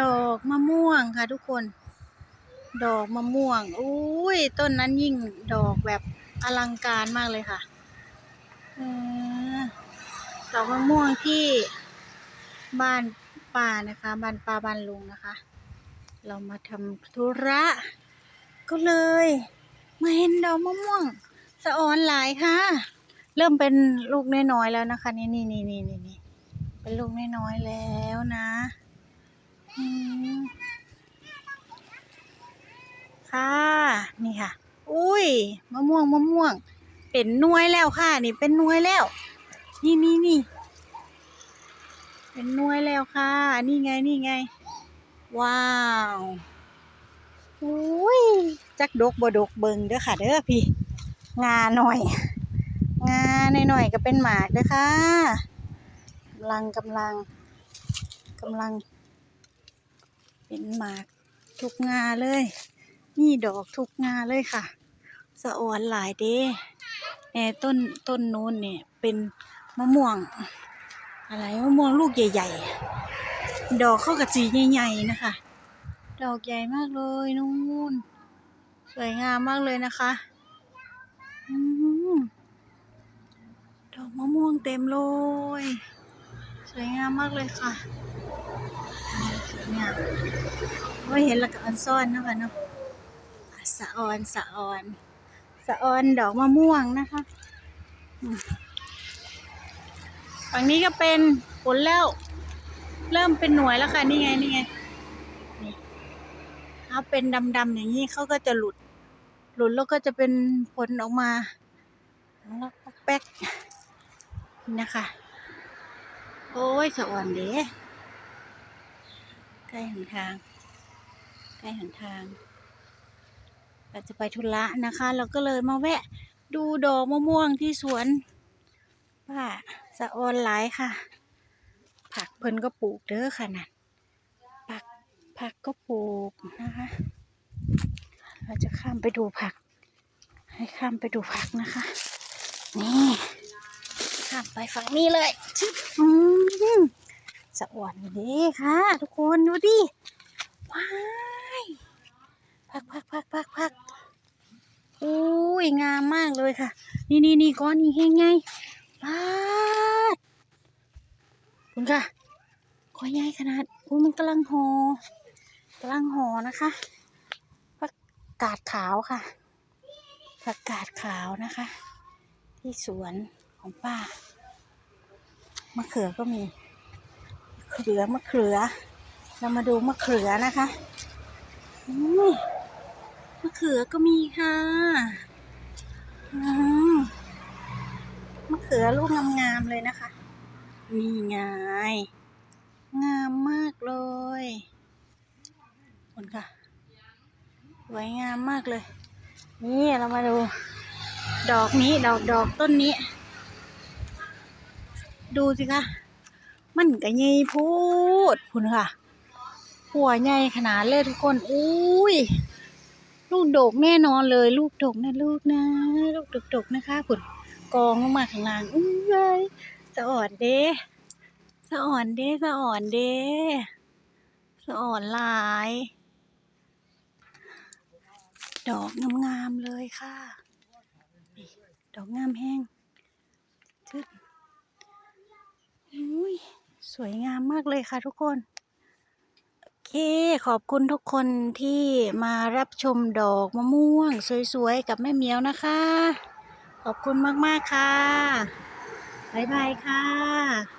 ดอกมะม่วงค่ะทุกคน ดอกมะม่วงอุ้ยต้นนั้นยิ่งดอกแบบอลังการมากเลยค่ะเออดอกมะม่วงที่บ้านป่านะคะบ้านป่าบ้านลุงนะคะ เรามาทำธุระก็เลยมาเห็นดอกมะม่วงสะออนหลายค่ะ เริ่มเป็นลูกน้อยๆแล้วนะคะ นี่นี่นี่นี่นี่เป็นลูกน้อยๆแล้วนะ ค่ะ นี่ค่ะ อุ้ยมะม่วงมะม่วง เป็นน่วยแล้วค่ะ นี่เป็นน่วยแล้ว นี่นี่นี่เป็นน่วยแล้วค่ะ นี่ไงนี่ไง ว้าวอุ้ยจักดกบ่ดกเบิงเด้อค่ะ เด้อพี่ งาหน่อย งาหน่อยๆก็เป็นหมากเด้อค่ะกำลังกำลังกำลัง เป็นหมากทุกงาเลยนี่ดอกทุกงาเลยค่ะ สะออนหลายเด้แอต้นต้นนู้นเนี่ยเป็นมะม่วง อะไรมะม่วงลูกใหญ่ๆ ดอกเข้ากับสีใหญ่ๆนะคะ ดอกใหญ่มากเลยนู่นสวยงามมากเลยนะคะอดอกมะม่วงเต็มเลย สวยงามมากเลยค่ะ สวยงามว่าเห็นแล้วก็อันซ่อนเนาะคะเนาะสะออนสะออนสะออนดอกมะม่วงนะคะฝั่งนี้ก็เป็นผลแล้ว เริ่มเป็นหน่วยแล้วค่ะ นี่ไงนี่ไงนี่ถ้าเป็นดำๆอย่างนี้เขาก็จะหลุด หลุดแล้วก็จะเป็นผลออกมาแล้วก็แป๊กนี่นะคะ โอ้ยสะอ่อนเด้ ใกล้หนทาง ใกล้หนทางเราจะไปธุระนะคะ เราก็เลยมาแวะดูดอกมะม่วงที่สวนป้าสะออนหลายค่ะ ผักเพิ่นก็ปลูกเด้อค่ะนั่นผักผักก็ปลูกนะคะ เราจะข้ามไปดูผัก ให้ข้ามไปดูผักนะคะ นี่ ข้ามไปฝั่งนี้เลยชึบอืม สะอ่อนดีค่ะ ทุกคนดูดิว้ายผักผักผักผักผักอุ้ยงามมากเลยค่ะ นี่นี่นี่ก้อนนี้เฮงไงปาดคุณค่ะก้อนใหญ่ขนาดอุ้ยมันกำลังหอกำลังหอนะคะผักกาดขาวค่ะผักกาดขาวนะคะ ที่สวนของป้ามะเขือก็มี เขือมะเขือ เรามาดูมะเขือนะคะมะเขือก็มีค่ะมะเขือลูกงามๆเลยนะคะ นี่ไง งามมากเลยคุณค่ะสวยงามมากเลย นี่เรามาดู ดอกนี้ดอกดอกต้นนี้ ดูสิคะ มันก็ใหญ่โพูดคุณค่ะ หัวใหญ่ขนาดเลยทุกคน อุ้ย ลูกดกแน่นอนเลย ลูกดกนะลูกนะ ลูกดกดกๆนะคะคุณกองลงมาข้างล่างอุ้ยสะอ่อนเด้สะอ่อนเด้สะอ่อนเด้สะอ่อนลาย ดอกงามๆเลยค่ะ ดอกงามแห้งจึ๊ดอุ้ย สวยงามมากเลยค่ะทุกคน โอเค ขอบคุณทุกคนที่มารับชมดอกมะม่วง สวยๆ กับแม่เหมียวนะคะ ขอบคุณมากๆค่ะ บ๊ายบายค่ะ